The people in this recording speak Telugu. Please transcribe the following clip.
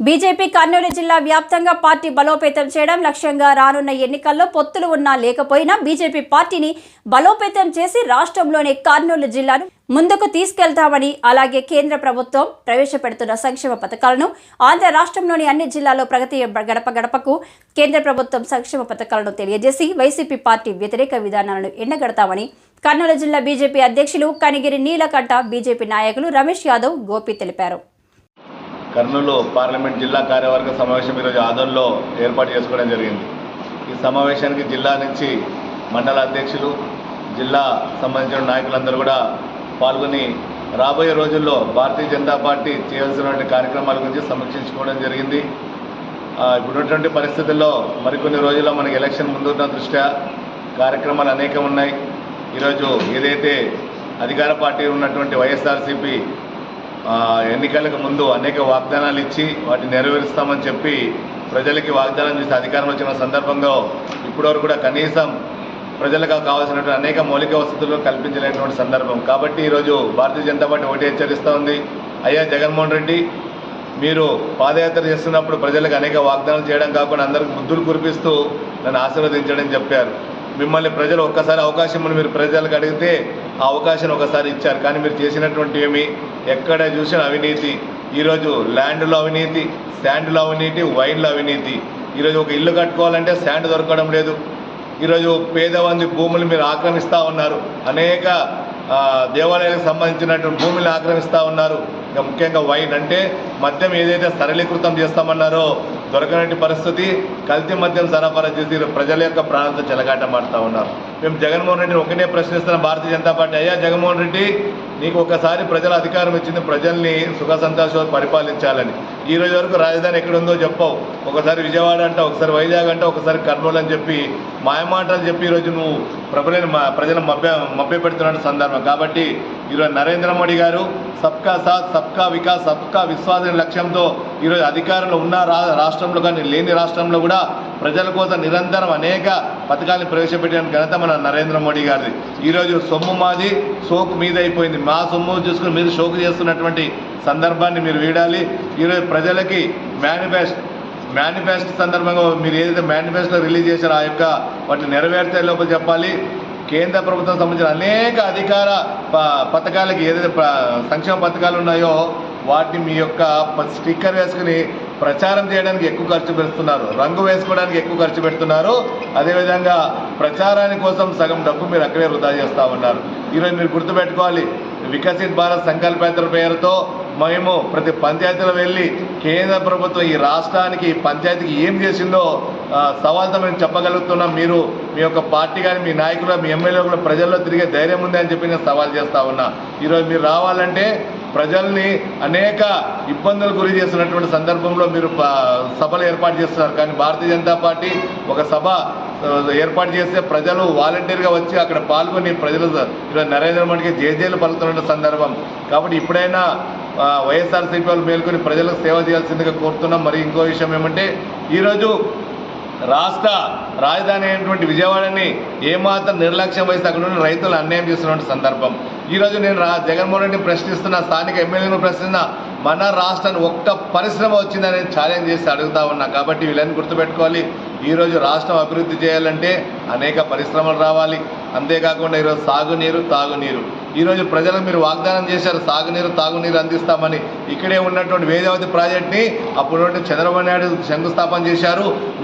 బీజేపీ కర్నూలు జిల్లా వ్యాప్తంగా పార్టీ బలోపేతం చేయడం లక్ష్యంగా రానున్న ఎన్నికల్లో పొత్తులు ఉన్నా లేకపోయినా బీజేపీ పార్టీని బలోపేతం చేసి రాష్ట్రంలోని కర్నూలు జిల్లాను ముందుకు తీసుకెళ్తామని అలాగే కేంద్ర ప్రభుత్వం ప్రవేశపెడుతున్న సంక్షేమ పథకాలను ఆంధ్ర రాష్ట్రంలోని అన్ని జిల్లాల్లో ప్రగతి గడప గడపకు కేంద్ర ప్రభుత్వం సంక్షేమ పథకాలను తెలియజేసి వైసీపీ పార్టీ వ్యతిరేక విధానాలను ఎండగడతామని కర్నూలు జిల్లా బీజేపీ అధ్యక్షులు కనిగిరి నీలకంఠ బీజేపీ నాయకులు రమేష్ యాదవ్ గోపి తెలిపారు. కర్నూలు పార్లమెంట్ జిల్లా కార్యవర్గ సమావేశం ఈరోజు ఆదోన్లో ఏర్పాటు చేసుకోవడం జరిగింది. ఈ సమావేశానికి జిల్లా నుంచి మండల అధ్యక్షులు జిల్లా సంబంధించిన నాయకులందరూ కూడా పాల్గొని రాబోయే రోజుల్లో భారతీయ జనతా పార్టీ చేయాల్సినటువంటి కార్యక్రమాల గురించి సమీక్షించుకోవడం జరిగింది. ఇప్పుడున్నటువంటి పరిస్థితుల్లో మరికొన్ని రోజుల్లో మనకి ఎలక్షన్ ముందున్న దృష్ట్యా కార్యక్రమాలు అనేకం ఉన్నాయి. ఈరోజు ఏదైతే అధికార పార్టీ ఉన్నటువంటి వైఎస్ఆర్సీపీ ఎన్నికలకు ముందు అనేక వాగ్దానాలు ఇచ్చి వాటిని నెరవేరుస్తామని చెప్పి ప్రజలకి వాగ్దానం చేసి అధికారం వచ్చిన సందర్భంగా ఇప్పటివరకు కూడా కనీసం ప్రజలకు కావాల్సినటువంటి అనేక మౌలిక వసతులు కల్పించలేనటువంటి సందర్భం. కాబట్టి ఈరోజు భారతీయ జనతా పార్టీ ఒకటి హెచ్చరిస్తూ ఉంది. అయ్యా జగన్మోహన్ రెడ్డి మీరు పాదయాత్ర చేస్తున్నప్పుడు ప్రజలకు అనేక వాగ్దానాలు చేయడం కాకుండా అందరికి ముద్దులు కురిపిస్తూ నన్ను ఆశీర్వదించడం చెప్పారు. మిమ్మల్ని ప్రజలు ఒక్కసారి అవకాశం మీరు ప్రజలకు అడిగితే ఆ అవకాశం ఒకసారి ఇచ్చారు. కానీ మీరు చేసినటువంటి ఏమి? ఎక్కడ చూసిన అవినీతి. ఈరోజు ల్యాండ్లో అవినీతి శాండ్లో అవినీతి వైన్లో అవినీతి. ఈరోజు ఒక ఇల్లు కట్టుకోవాలంటే శాండ్ దొరకడం లేదు. ఈరోజు పేదవంది భూములు మీరు ఆక్రమిస్తూ ఉన్నారు. అనేక దేవాలయాలకు సంబంధించినటువంటి భూములు ఆక్రమిస్తూ ఉన్నారు. ఇంకా ముఖ్యంగా వైన్ అంటే మద్యం ఏదైతే సరళీకృతం చేస్తామన్నారో దొరకనటువంటి పరిస్థితి కల్తీ మద్యం సరఫరా చేసి ప్రజల యొక్క ప్రాణాలతో చెలగాటమాడుతూ ఉన్నారు. మేము జగన్మోహన్ రెడ్డిని ఒకనే ప్రశ్నిస్తున్న భారతీయ జనతా పార్టీ. అయ్యా జగన్మోహన్ రెడ్డి నీకు ఒకసారి ప్రజల అధికారం ఇచ్చింది ప్రజల్ని సుఖ సంతోషాలు పరిపాలించాలని. ఈ రోజు వరకు రాజధాని ఎక్కడుందో చెప్పావు. ఒకసారి విజయవాడ అంట ఒకసారి వైజాగ్ అంట ఒకసారి కర్నూలు అని చెప్పి మాయమాటలు చెప్పి ఈరోజు నువ్వు ప్రజలను ప్రజలను మభ్య మభ్య పెడుతున్న సందర్భం. కాబట్టి ఈరోజు నరేంద్ర మోడీ గారు సబ్కా సాత్ సబ్కా వికాస్ సబ్కా విశ్వాస్ లక్ష్యంతో ఈరోజు అధికారంలో ఉన్న రా రాష్ట్రంలో కానీ లేని రాష్ట్రంలో కూడా ప్రజల కోసం నిరంతరం అనేక పథకాలను ప్రవేశపెట్టిన ఘనత మన నరేంద్ర మోడీ గారిది. ఈరోజు సొమ్ము మాది సోకు మీద అయిపోయింది. మా సొమ్ము చూసుకుని మీరు షోకు చేస్తున్నటువంటి సందర్భాన్ని మీరు వీడాలి. ఈరోజు ప్రజలకి మేనిఫెస్టో మేనిఫెస్టో సందర్భంగా మీరు ఏదైతే మేనిఫెస్టో రిలీజ్ చేశారో ఆ యొక్క వాటిని నెరవేర్చే లోపల చెప్పాలి. కేంద్ర ప్రభుత్వం సంబంధించిన అనేక అధికార ప- పథకాలకి ఏదైతే సంక్షేమ పథకాలు ఉన్నాయో వాటిని మీ యొక్క స్టిక్కర్ వేసుకుని ప్రచారం చేయడానికి ఎక్కువ ఖర్చు పెడుతున్నారు. రంగు వేసుకోవడానికి ఎక్కువ ఖర్చు పెడుతున్నారు. అదేవిధంగా ప్రచారాని కోసం సగం డబ్బు మీరు అక్కడే వృధా చేస్తూ ఉన్నారు. ఈరోజు మీరు గుర్తుపెట్టుకోవాలి. వికసిత్ భారత్ సంకల్పేతర పేరుతో మేము ప్రతి పంచాయతీలో వెళ్ళి కేంద్ర ప్రభుత్వం ఈ రాష్ట్రానికి పంచాయతీకి ఏం చేసిందో సవాల్తో మేము చెప్పగలుగుతున్నాం. మీరు మీ యొక్క పార్టీ కానీ మీ నాయకులు మీ ఎమ్మెల్యే కూడా ప్రజల్లో తిరిగే ధైర్యం ఉంది అని చెప్పి నేను సవాల్ చేస్తా ఉన్నా. ఈరోజు మీరు రావాలంటే ప్రజల్ని అనేక ఇబ్బందులు గురి చేస్తున్నటువంటి సందర్భంలో మీరు సభలు ఏర్పాటు చేస్తున్నారు. కానీ భారతీయ జనతా పార్టీ ఒక సభ ఏర్పాటు చేస్తే ప్రజలు వాలంటీర్గా వచ్చి అక్కడ పాల్గొని ప్రజలు నరేంద్ర మోడీకి జేజేలు పలుకుతున్న సందర్భం. కాబట్టి ఇప్పుడైనా వైఎస్ఆర్సీపీ వాళ్ళు మేల్కొని ప్రజలకు సేవ చేయాల్సిందిగా కోరుతున్నాం. మరి ఇంకో విషయం ఏమంటే ఈరోజు రాష్ట్ర రాజధాని అయినటువంటి విజయవాడని ఏమాత్రం నిర్లక్ష్యం వహిస్తే అక్కడ ఉన్న రైతులు అన్యాయం చేస్తున్నటువంటి సందర్భం. ఈరోజు నేను రా జగన్మోహన్ రెడ్డిని ప్రశ్నిస్తున్న స్థానిక ఎమ్మెల్యేను ప్రశ్నిస్తున్న మన రాష్ట్రాన్ని ఒక్క పరిశ్రమ వచ్చిందని ఛాలెంజ్ చేసి అడుగుతా ఉన్నా. కాబట్టి వీళ్ళని గుర్తుపెట్టుకోవాలి. ఈరోజు రాష్ట్రం అభివృద్ధి చేయాలంటే అనేక పరిశ్రమలు రావాలి. అంతేకాకుండా ఈరోజు సాగునీరు తాగునీరు. ఈరోజు ప్రజలకు మీరు వాగ్దానం చేశారు సాగునీరు తాగునీరు అందిస్తామని. ఇక్కడే ఉన్నటువంటి వేదావతి ప్రాజెక్ట్ని అప్పుడు చంద్రబాబు నాయుడు శంకుస్థాపన చేశారు.